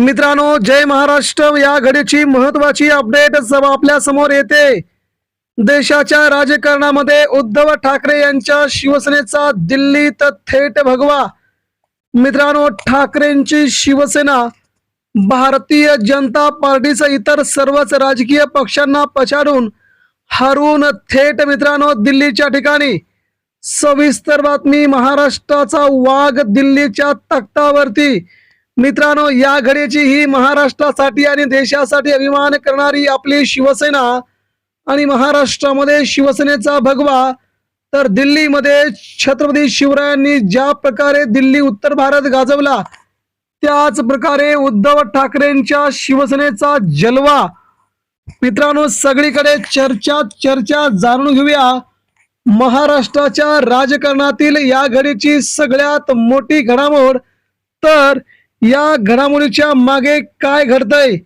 मित्रांनो जय महाराष्ट्र. या घडीची महत्वाची अपडेट सब आपल्यासमोर येते. देशाच्या राजकारणामध्ये उद्धव ठाकरे यांच्या शिवसेनेचा दिल्लीत थेट भगवा. मित्रांनो ठाकरेंची शिवसेना भारतीय जनता पार्टीचं इतर सर्वच राजकीय पक्षांना पछाडून हरून थेट मित्रांनो दिल्लीच्या ठिकाणी. सविस्तर बातमी महाराष्ट्राचा वाघ दिल्लीच्या तख्तावरती. मित्रांनो या घडीची ही महाराष्ट्रासाठी आणि देशासाठी अभिमान करणारी आपली शिवसेना आणि महाराष्ट्रामध्ये शिवसेनेचा भगवा तर दिल्लीमध्ये छत्रपती शिवरायांनी ज्या प्रकारे दिल्ली उत्तर भारत गाजवला त्याच प्रकारे उद्धव ठाकरेंच्या शिवसेनेचा जलवा. मित्रांनो सगळीकडे चर्चा चर्चा जाणून घेऊया. महाराष्ट्राच्या राजकारणातील या घडीची सगळ्यात मोठी घडामोड. तर या घडामोडीच्या मागे काय घडतंय?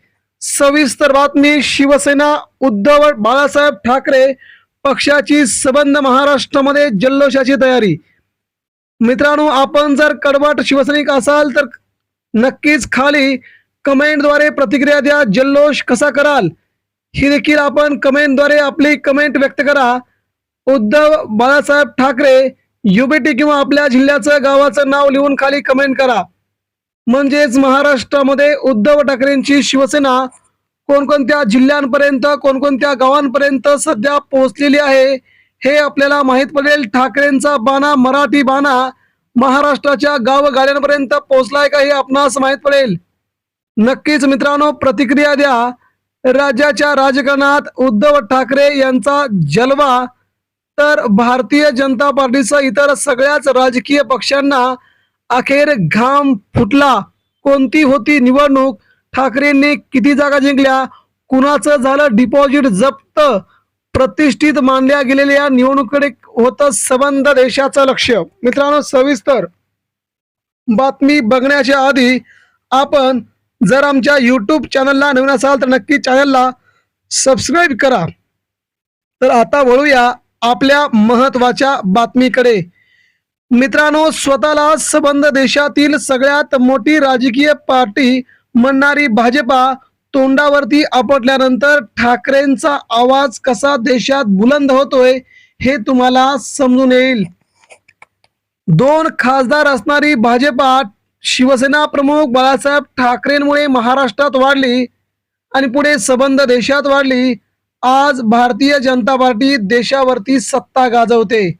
सविस्तर बातमी शिवसेना उद्धव बाळासाहेब ठाकरे पक्षाची सबंध महाराष्ट्रामध्ये जल्लोषाची तयारी. मित्रांनो आपण जर कडवाट शिवसैनिक असाल तर नक्कीच खाली कमेंटद्वारे प्रतिक्रिया द्या जल्लोष कसा कराल? ही देखील आपण कमेंटद्वारे आपली कमेंट व्यक्त करा. उद्धव बाळासाहेब ठाकरे युबीटी किंवा आपल्या जिल्ह्याचं गावाचं नाव लिहून खाली कमेंट करा. म्हणजेच महाराष्ट्रामध्ये उद्धव ठाकरेंची शिवसेना कोणकोणत्या जिल्ह्यांपर्यंत कोणकोणत्या गावांपर्यंत सध्या पोहोचलेली आहे हे आपल्याला माहीत पडेल. ठाकरेंचा बाणा मराठी बाणा महाराष्ट्राच्या गावगाड्यांपर्यंत पोहोचलाय का हे आपणास माहीत पडेल. नक्कीच मित्रांनो प्रतिक्रिया द्या. राज्याच्या राजकारणात उद्धव ठाकरे यांचा जलवा तर भारतीय जनता पार्टीसह इतर सगळ्याच राजकीय पक्षांना अखेर घाम फुटला. कोणती होती निवडणूक? ठाकरेंनी किती जागा जिंकल्या? कुणाचं झालं डिपॉझिट जप्त? प्रतिष्ठित मानल्या गेलेल्या निवडणुकीकडे होतं संबंध देशाचं लक्ष. मित्रांनो सविस्तर बातमी बघण्याच्या आधी आपण जर आमच्या यूट्यूब चॅनलला नवीन असाल तर नक्की चॅनलला सबस्क्राईब करा. तर आता वळूया आपल्या महत्त्वाच्या बातमीकडे. मित्रांनो स्वतःला संबंध देशातील सगळ्यात मोठी राजकीय पार्टी म्हणणारी भाजपा तोंडावरती आपटल्यानंतर ठाकरेंचा आवाज कसा देशात बुलंद होतोय हे तुम्हाला समजून येईल. दोन खासदार असणारी भाजपा शिवसेना प्रमुख बाळासाहेब ठाकरेंमुळे महाराष्ट्रात वाढली आणि पुढे संबंध देशात वाढली. आज भारतीय जनता पार्टी देशावरती सत्ता गाजवते.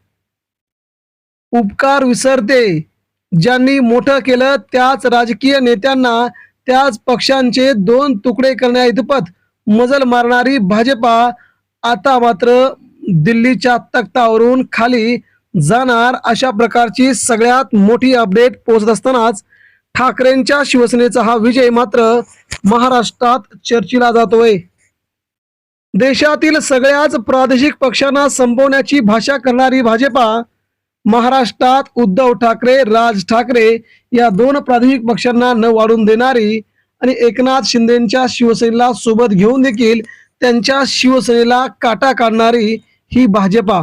उपकार विसरते. ज्यांनी मोठं केलं त्याच राजकीय नेत्यांना त्याच पक्षांचे दोन तुकडे करण्या इतपत मजल मारणारी भाजपा आता मात्र दिल्लीच्या तख्तावरून खाली जाणार अशा प्रकारची सगळ्यात मोठी अपडेट पोहोचत असतानाच ठाकरेंच्या शिवसेनेचा हा विजय मात्र महाराष्ट्रात चर्चिला जातोय. देशातील सगळ्याच प्रादेशिक पक्षांना संपवण्याची भाषा करणारी भाजपा महाराष्ट्रात उद्धव ठाकरे राज ठाकरे या दोन प्राथमिक पक्षांना न वाढून देणारी आणि एकनाथ शिंदेच्या शिवसेनेला सोबत घेऊन देखील त्यांच्या शिवसेनेला काटा काढणारी ही भाजपा.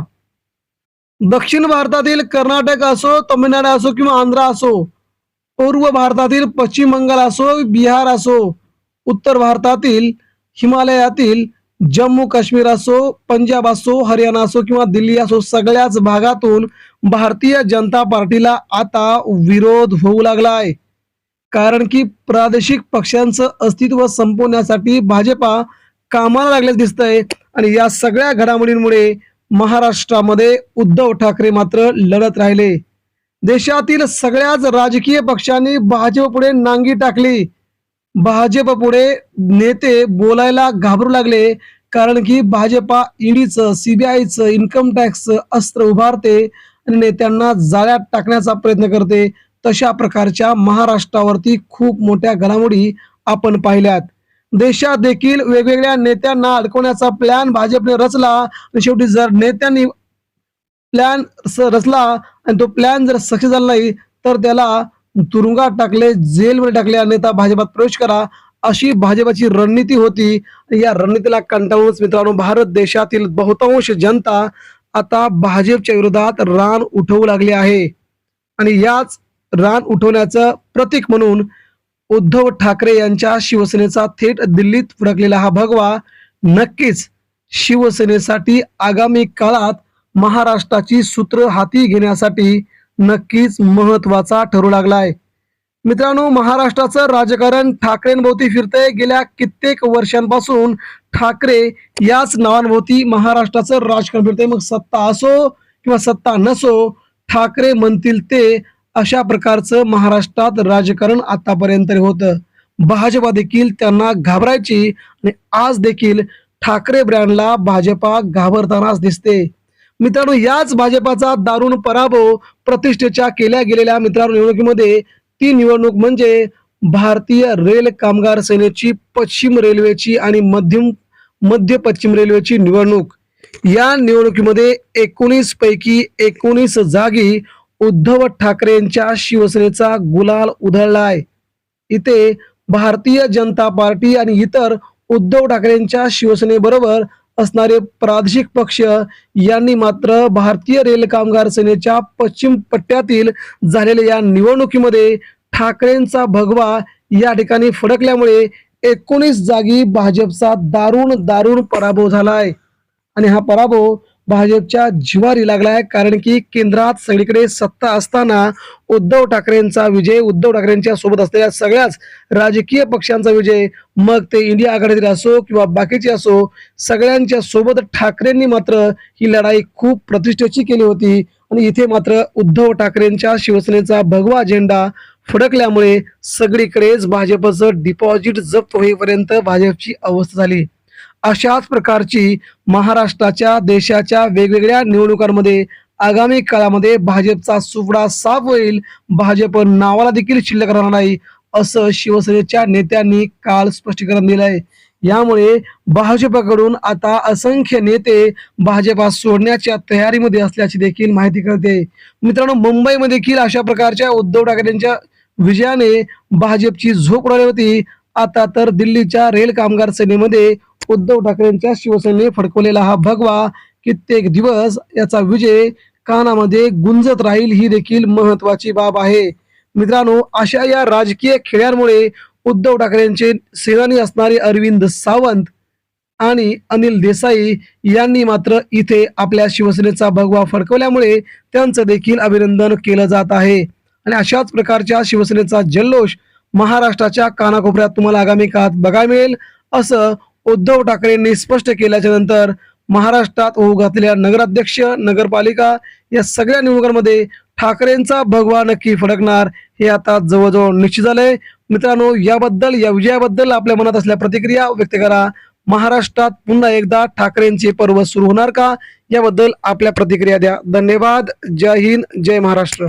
दक्षिण भारतातील कर्नाटक असो तमिळनाडू असो किंवा आंध्र असो पूर्व भारतातील पश्चिम बंगाल असो बिहार असो उत्तर भारतातील हिमालयातील जम्मू काश्मीर असो पंजाब असो हरियाणा असो किंवा दिल्ली असो सगळ्याच भागातून भारतीय जनता पार्टीला आता विरोध होऊ लागलाय. कारण की प्रादेशिक पक्षांचं अस्तित्व संपवण्यासाठी भाजपा कामाला लागल्याचं दिसतंय. आणि या सगळ्या घडामोडींमुळे महाराष्ट्रामध्ये उद्धव ठाकरे मात्र लढत राहिले. देशातील सगळ्याच राजकीय पक्षांनी भाजप पुढे नांगी टाकली. भाजप पुढे नेते बोलायला घाबरू लागले. कारण की भाजपा ईडीचं सीबीआयचं इन्कम टॅक्सचं अस्त्र उभारते. आणि नेत्यांना जाळ्यात टाकण्याचा प्रयत्न करते. तशा प्रकारच्या महाराष्ट्रावरती खूप मोठ्या घडामोडी आपण पाहिल्यात. देशात देखील वेगवेगळ्या नेत्यांना अडकवण्याचा प्लॅन भाजपने रचला. आणि शेवटी जर नेत्यांनी प्लॅन रचला आणि तो प्लॅन जर सक्सेस झाला नाही तर त्याला तुरुंगात टाकले जेलमध्ये टाकले नेता भाजपात प्रवेश करा अशी भाजपाची रणनीती होती. या रणनीतीला कंटाळूनच मित्रांनो भारत देशातील बहुतांश जनता आता भाजपच्या विरोधात रान उठवू लागले आहे. आणि याच रान उठवण्याचं प्रतीक म्हणून उद्धव ठाकरे यांच्या शिवसेनेचा थेट दिल्लीत फडकलेला हा भगवा नक्कीच शिवसेनेसाठी आगामी काळात महाराष्ट्राची सूत्र हाती घेण्यासाठी नक्कीच महत्त्वाचा ठरू लागलाय. मित्रांनो महाराष्ट्राचं राजकारण ठाकरेंभोवती फिरतंय. गेल्या कित्येक वर्षांपासून ठाकरे याच नावांभोवती महाराष्ट्राचं राजकारण फिरतंय. मग सत्ता असो किंवा सत्ता नसो ठाकरे म्हणतील ते अशा प्रकारचं महाराष्ट्रात राजकारण आतापर्यंत होतं. भाजपा देखील त्यांना घाबरायची आणि आज देखील ठाकरे ब्रँडला भाजपा घाबरतानाच दिसते. मित्रांनो याच भाजपाचा दारुण पराभव प्रतिष्ठेच्या केल्या गेलेल्या मित्रांनो निवडणुकीमध्ये ती निवडणूक म्हणजे भारतीय रेल कामगार सेनेची पश्चिम रेल्वेची आणि मध्यम मध्य पश्चिम रेल्वेची निवडणूक. या निवडणुकीमध्ये एकोणीस पैकी एकोणीस जागी उद्धव ठाकरेंच्या शिवसेनेचा गुलाल उधळलाय इथे भारतीय जनता पार्टी आणि इतर उद्धव ठाकरेंच्या शिवसेनेबरोबर असणारे प्रादेशिक पक्ष यांनी मात्र भारतीय रेल कामगार सेनेच्या पश्चिम पट्ट्यातील झालेल्या या निवडणुकीमध्ये ठाकरेंचा भगवा या ठिकाणी फडकल्यामुळे एकोणीस जागी भाजपचा दारुण दारुण पराभव झालाय आणि हा पराभव भाजपच्या जिवारी लागलाय कारण की केंद्रात सगळीकडे सत्ता असताना उद्धव ठाकरेंचा विजय उद्धव ठाकरेंच्या सोबत असलेल्या सगळ्याच राजकीय पक्षांचा विजय मग ते इंडिया आघाडीतील असो किंवा बाकीचे असो सगळ्यांच्या सोबत ठाकरेंनी मात्र ही लढाई खूप प्रतिष्ठेची केली होती. आणि इथे मात्र उद्धव ठाकरेंच्या शिवसेनेचा भगवा झेंडा फडकल्यामुळे सगळीकडेच भाजपचं डिपॉझिट जप्त होईपर्यंत भाजपची अवस्था झाली. अशाच प्रकारची महाराष्ट्राच्या देशाच्या वेगवेगळ्या निवडणुकांमध्ये आगामी काळामध्ये भाजपचा सुपडा साफ होईल. भाजप नावाला देखील शिल्लक राहणार नाही असं शिवसेनेच्या नेत्यांनी काल स्पष्टीकरण दिलंय. यामुळे भाजपकडून आता असंख्य नेते भाजपा सोडण्याच्या तयारीमध्ये असल्याची देखील माहिती कळते. मित्रांनो मुंबईमध्ये देखील अशा प्रकारच्या उद्धव ठाकरेंच्या विजयाने भाजपची झोप उडाली होती. आता तर दिल्लीच्या रेल कामगार सेनेमध्ये उद्धव ठाकरेंच्या शिवसेनेने फडकवलेला हा भगवा कित्येक दिवस याचा विजय कानामध्ये गुंजत राहील ही देखील महत्वाची बाब आहे. मित्रांनो अशा या राजकीय खेळांमुळे उद्धव ठाकरेंचे सेनानी असणारे अरविंद सावंत आणि अनिल देसाई यांनी मात्र इथे आपल्या शिवसेनेचा भगवा फडकवल्यामुळे त्यांचं देखील अभिनंदन केलं जात आहे. आणि अशाच प्रकारच्या शिवसेनेचा जल्लोष महाराष्ट्राच्या कानाकोपऱ्यात तुम्हाला आगामी काळात बघायला मिळेल. असं उद्धव ठाकरेंनी स्पष्ट केल्याच्यानंतर महाराष्ट्रात होऊ घातलेल्या नगराध्यक्ष नगरपालिका या सगळ्या निवडणुकांमध्ये ठाकरेंचा भगवा नक्की फडकणार हे आता जवळजवळ निश्चित झालंय. मित्रांनो याबद्दल या विजयाबद्दल आपल्या मनात असल्या प्रतिक्रिया व्यक्त करा. महाराष्ट्रात पुन्हा एकदा ठाकरेंचे पर्व सुरू होणार का? याबद्दल आपल्या प्रतिक्रिया द्या. धन्यवाद. जय हिंद. जय महाराष्ट्र.